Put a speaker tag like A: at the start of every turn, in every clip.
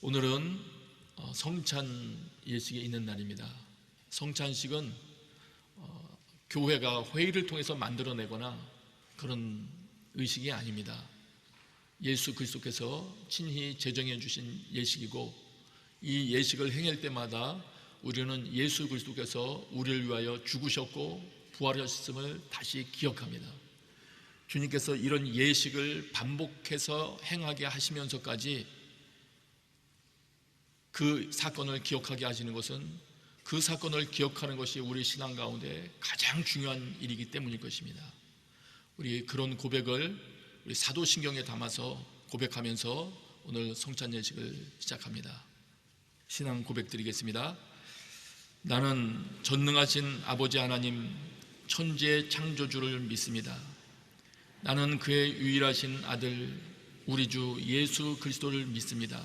A: 오늘은 어, 성찬 예식에 있는 날입니다. 성찬식은 어, 교회가 회의를 통해서 만들어내거나 그런 의식이 아닙니다. 예수 그리스도께서 친히 제정해 주신 예식이고 이 예식을 행할 때마다 우리는 예수 그리스도께서 우리를 위하여 죽으셨고 부활하셨음을 다시 기억합니다. 주님께서 이런 예식을 반복해서 행하게 하시면서까지 그 사건을 기억하게 하시는 것은 그 사건을 기억하는 것이 우리 신앙 가운데 가장 중요한 일이기 때문일 것입니다. 우리 그런 고백을 우리 사도신경에 담아서 고백하면서 오늘 성찬 예식을 시작합니다. 신앙 고백 드리겠습니다. 나는 전능하신 아버지 하나님 천지의 창조주를 믿습니다. 나는 그의 유일하신 아들 우리 주 예수 그리스도를 믿습니다.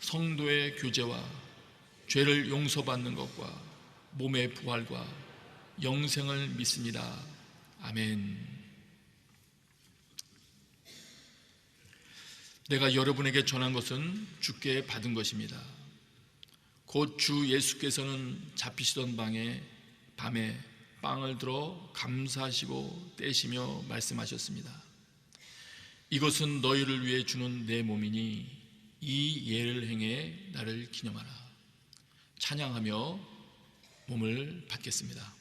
A: 성도의 교제와 죄를 용서받는 것과 몸의 부활과 영생을 믿습니다. 아멘. 내가 여러분에게 전한 것은 주께 받은 것입니다. 곧 주 예수께서는 잡히시던 방에 밤에 빵을 들어 감사하시고 떼시며 말씀하셨습니다. 이것은 너희를 위해 주는 내 몸이니 이 예를 행해 나를 기념하라. 찬양하며 몸을 받겠습니다.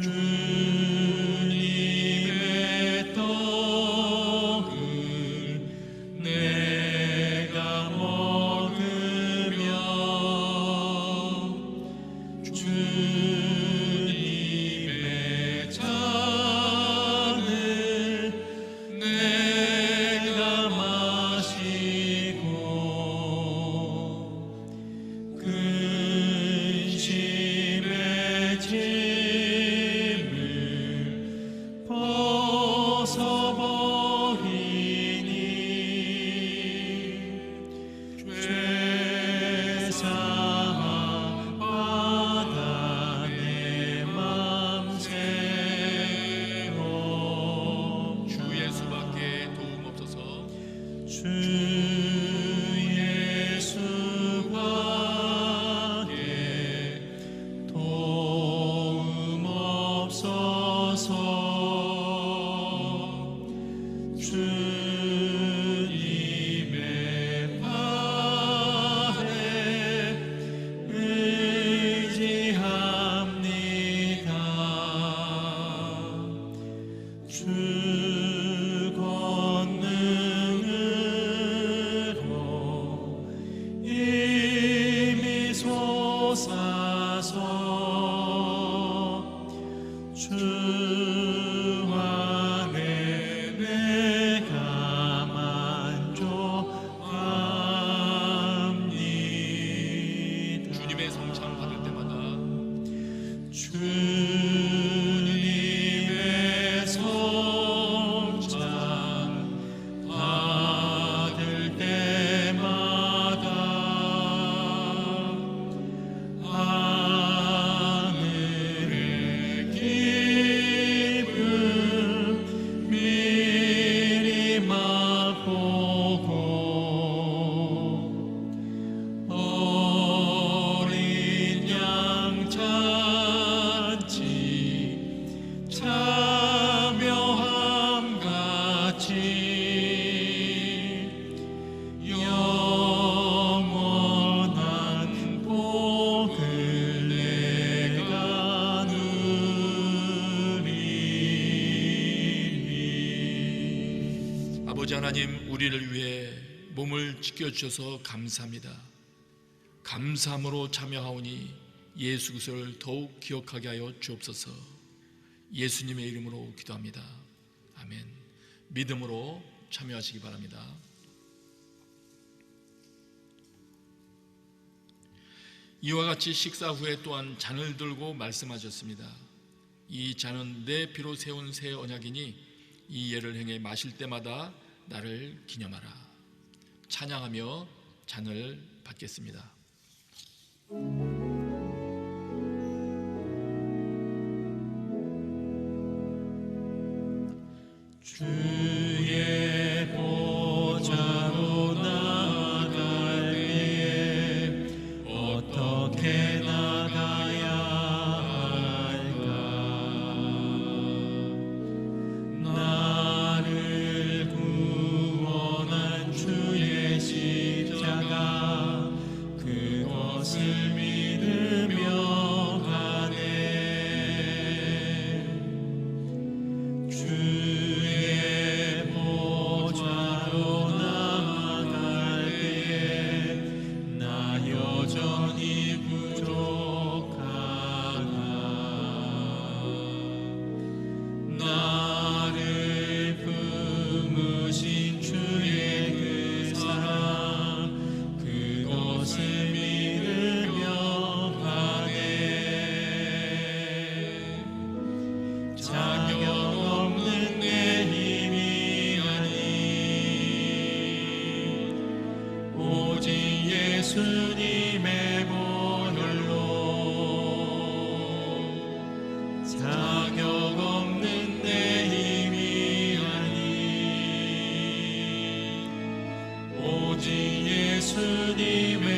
B: 주 주
A: 하나님 우리를 위해 몸을 지켜주셔서 감사합니다. 감사함으로 참여하오니 예수 그리스도를 더욱 기억하게 하여 주옵소서. 예수님의 이름으로 기도합니다. 아멘. 믿음으로 참여하시기 바랍니다. 이와 같이 식사 후에 또한 잔을 들고 말씀하셨습니다. 이 잔은 내 피로 세운 새 언약이니 이 예를 행해 마실 때마다 나를 기념하라. 찬양하며 잔을 받겠습니다.
B: 믿으며 예수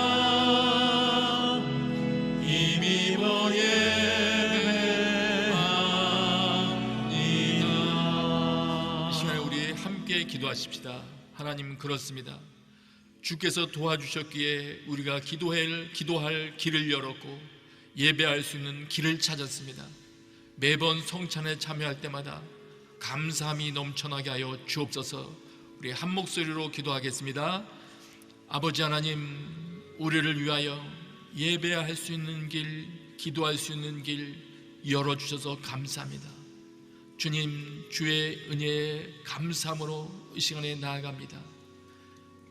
A: 기도하십시다. 하나님 그렇습니다. 주께서 도와주셨기에 우리가 기도할 기도할 길을 열었고 예배할 수 있는 길을 찾았습니다. 매번 성찬에 참여할 때마다 감사함이 넘쳐나게 하여 주옵소서. 우리 한 목소리로 기도하겠습니다. 아버지 하나님, 우리를 위하여 예배할 수 있는 길, 기도할 수 있는 길 열어 주셔서 감사합니다. 주님 주의 은혜에 감사함으로 이 시간에 나아갑니다.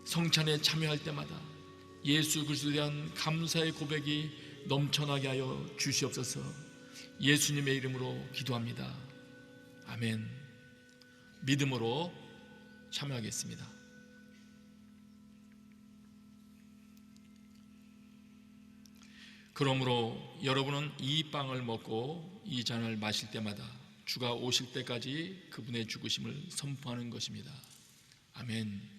A: 성찬에 참여할 때마다 예수 그리스도에 대한 감사의 고백이 넘쳐나게 하여 주시옵소서. 예수님의 이름으로 기도합니다. 아멘. 믿음으로 참여하겠습니다. 그러므로 여러분은 이 빵을 먹고 이 잔을 마실 때마다 주가 오실 때까지 그분의 죽으심을 선포하는 것입니다. 아멘.